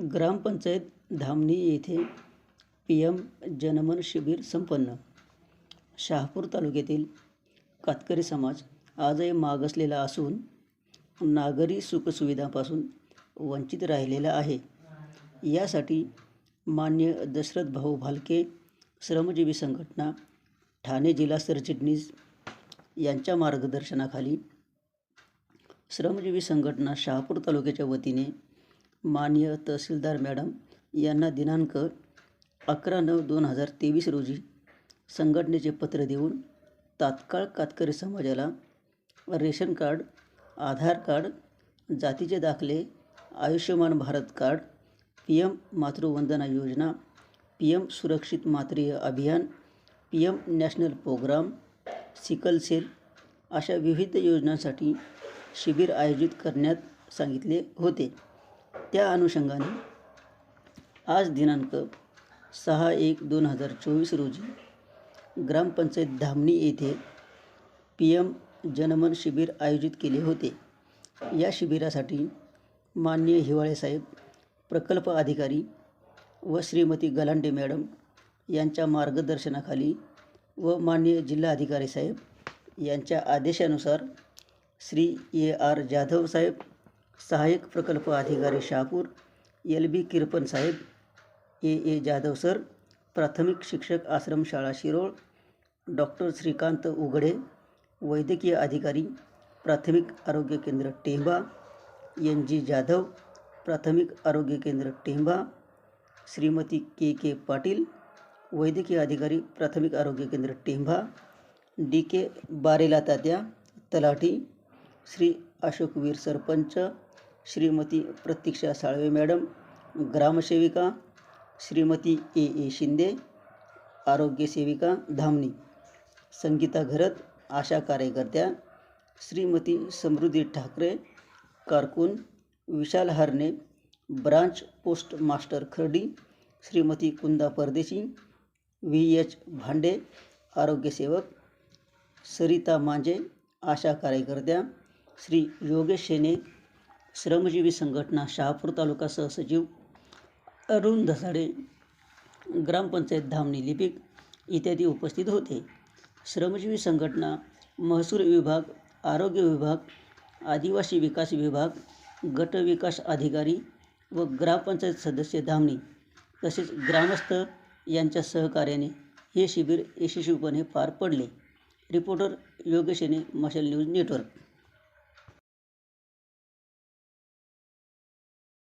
ग्रामपंचायत धामणी येथे P M जनमन शिबिर संपन्न. शहापूर तालुक्यातील कातकरी समाज आजही मागासलेला असून नागरी सुखसुविधांपासून वंचित राहिलेला आहे. यासाठी मान्य दशरथ भाऊ भालके श्रमजीवी संघटना ठाणे जिल्हा सरचिटणीस यांच्या मार्गदर्शनाखाली श्रमजीवी संघटना शहापूर तालुक्याच्या वतीने माननीय तहसीलदार मॅडम यांना दिनांक अकरा नऊ दोन हजार तेवीस रोजी संघटनेचे पत्र देऊन तात्काळ कातकरी समाजाला रेशन कार्ड आधार कार्ड जातीचे दाखले Ayushman Bharat card P M Matruvandana योजना पी एम सुरक्षित मातृय अभियान P M national programme sickle cell अशा विविध योजनांसाठी शिबिर आयोजित करण्यात सांगितले होते. त्या अनुषंगाने आज दिनांक सहा एक दोन हजार चोवीस रोजी ग्रामपंचायत धामणी येथे पी एम जनमन शिबिर आयोजित केले होते. या शिबिरासाठी माननीय हिवाळे साहेब प्रकल्प अधिकारी व श्रीमती गलांडे मॅडम यांच्या मार्गदर्शनाखाली व माननीय जिल्हाधिकारी साहेब यांच्या आदेशानुसार श्री ए आर जाधव साहेब सहाय्यक प्रकल्प अधिकारी शहापूर एल बी किरपन साहेब ए ए जाधव सर प्राथमिक शिक्षक आश्रमशाळा शिरोळ डॉक्टर श्रीकांत उघडे वैद्यकीय अधिकारी प्राथमिक आरोग्य केंद्र टेंबा एन जी जाधव प्राथमिक आरोग्य केंद्र टेंबा श्रीमती के के पाटील वैद्यकीय अधिकारी प्राथमिक आरोग्य केंद्र टेंभा डी के बारेला तात्या तलाठी श्री अशोकवीर सरपंच श्रीमती प्रतीक्षा मॅडम, ग्रामसेविका, श्रीमती ए ए शिंदे आरोग्यसेविका धामणी, संगीता घरत, आशा कार्यकर्त्या, श्रीमती समृद्धी ठाकरे, कारकून, Vishal Harne, branch post master Khardi, Shrimati Kunda Pardeshi, V H भांडे आरोग्यसेवक सरिता मांजे, आशा कार्यकर्त्या, श्री योगेश शेने श्रमजीवी संघटना शहापूर तालुका सहसचिव अरुण धसाडे ग्रामपंचायत धामणी लिपिक इत्यादी उपस्थित होते. श्रमजीवी संघटना महसूल विभाग आरोग्य विभाग आदिवासी विकास विभाग गट विकास अधिकारी व ग्रामपंचायत सदस्य धामणी तसेच ग्रामस्थ यांच्या सहकार्याने हे शिबिर यशस्वीपणे पार पडले. रिपोर्टर योगेशने मशाल न्यूज नेटवर्क.